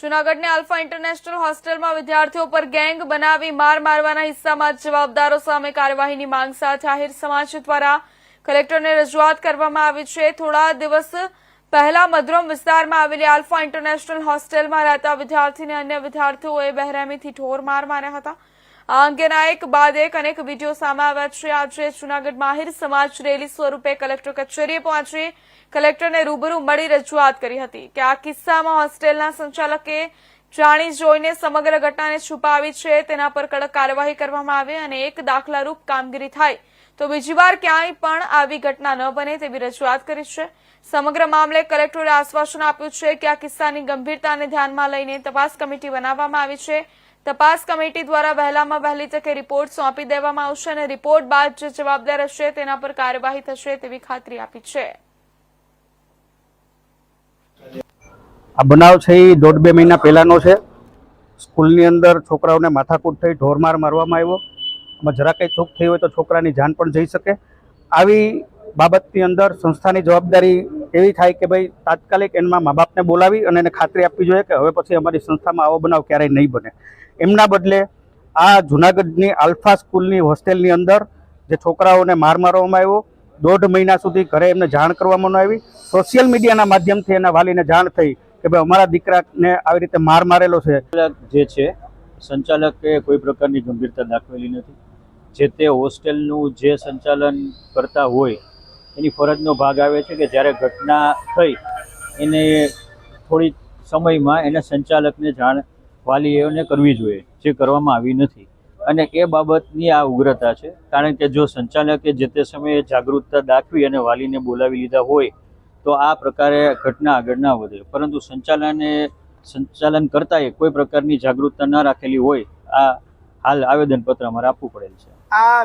જૂનાગઢની alpha international હોસ્ટેલમાં વિદ્યાર્થીઓ પર ગેંગ બનાવી માર મારવાના હિસ્સામાં જવાબદારો સામે કાર્યવાહીની માંગ સાથે આહિર સમાજ દ્વારા કલેક્ટરને રજૂઆત કરવામાં આવી છે. થોડા દિવસ પહેલા મધ્રમ વિસ્તારમાં આવેલી આલ્ફા ઇન્ટરનેશનલ હોસ્ટેલમાં રહેતા વિદ્યાર્થીને અન્ય વિદ્યાર્થીઓએ બહેરામીથી ઠોર માર માર્યા હતા. આ અંગેના એક બાદ એક અનેક વીડિયો સામે આવ્યા છે. આજે જૂનાગઢ માહિર સમાજ રેલી સ્વરૂપે કલેક્ટર કચેરીએ પહોંચી કલેક્ટરને રૂબરૂ મળી રજૂઆત કરી હતી કે આ કિસ્સામાં હોસ્ટેલના સંચાલકે જાણી જોઈને સમગ્ર ઘટનાને છુપાવી છે. તેના પર કડક કાર્યવાહી કરવામાં આવે અને એક દાખલારૂપ કામગીરી થાય તો બીજી વાર ક્યાંય પણ આવી ઘટના ન બને તેવી રજૂઆત કરી છે. સમગ્ર મામલે કલેક્ટરે આશ્વાસન આપ્યું છે કે આ કિસ્સાની ગંભીરતાને ધ્યાનમાં લઈને તપાસ કમિટી બનાવવામાં આવી છે. તપાસ કમિટી દ્વારા વહેલામાં વહેલી તકે રિપોર્ટ સોંપી દેવામાં આવશે અને રિપોર્ટ બાદ જે જવાબદાર હશે તેના પર કાર્યવાહી થશે તેવી ખાતરી આપી છે. આ બનાવ છે એ દોઢ બે મહિના પહેલાંનો છે. સ્કૂલની અંદર છોકરાઓને માથાકૂટ થઈ ઢોરમાર મારવામાં આવ્યો. આમાં જરા કંઈ ચૂક થઈ હોય તો છોકરાની જાન પણ જઈ શકે. આવી બાબતની અંદર સંસ્થાની જવાબદારી એવી થાય કે ભાઈ તાત્કાલિક એમના મા બાપને બોલાવી અને એને ખાતરી આપવી જોઈએ કે હવે પછી અમારી સંસ્થામાં આવો બનાવ ક્યારેય નહીં બને. એમના બદલે આ જુનાગઢની આલ્ફા સ્કૂલની હોસ્ટેલની અંદર જે છોકરાઓને માર મારવામાં આવ્યો, દોઢ મહિના સુધી ઘરે એમને જાણ કરવામાં આવી. સોશિયલ મીડિયાના માધ્યમથી એના વાલીને જાણ થઈ કે ભાઈ અમારા દીકરાને આવી રીતે માર મારેલો છે. જે છે, સંચાલકે કોઈ પ્રકારની ગંભીરતા દાખવેલી નથી. જે તે હોસ્ટેલનું જે સંચાલન કરતા હોય એની ફરજનો ભાગ આવે છે કે જ્યારે ઘટના થઈ, એને થોડી સમયમાં એને સંચાલકને જાણ વાલીઓને કરવી જોઈએ, જે કરવામાં આવી નથી. અને એ બાબતની આ ઉગ્રતા છે, કારણ કે જો સંચાલકે જે તે સમયે જાગૃતતા દાખવી અને વાલીને બોલાવી લીધા હોય, તો આ પ્રકારે ઘટના આગળ ના વધે. પરંતુ સંચાલને, સંચાલન કરતાંય કોઈ પ્રકારની જાગૃતતા ન રાખેલી હોય, આ હાલ આવેદનપત્ર અમારે આપવું પડેલ છે. આ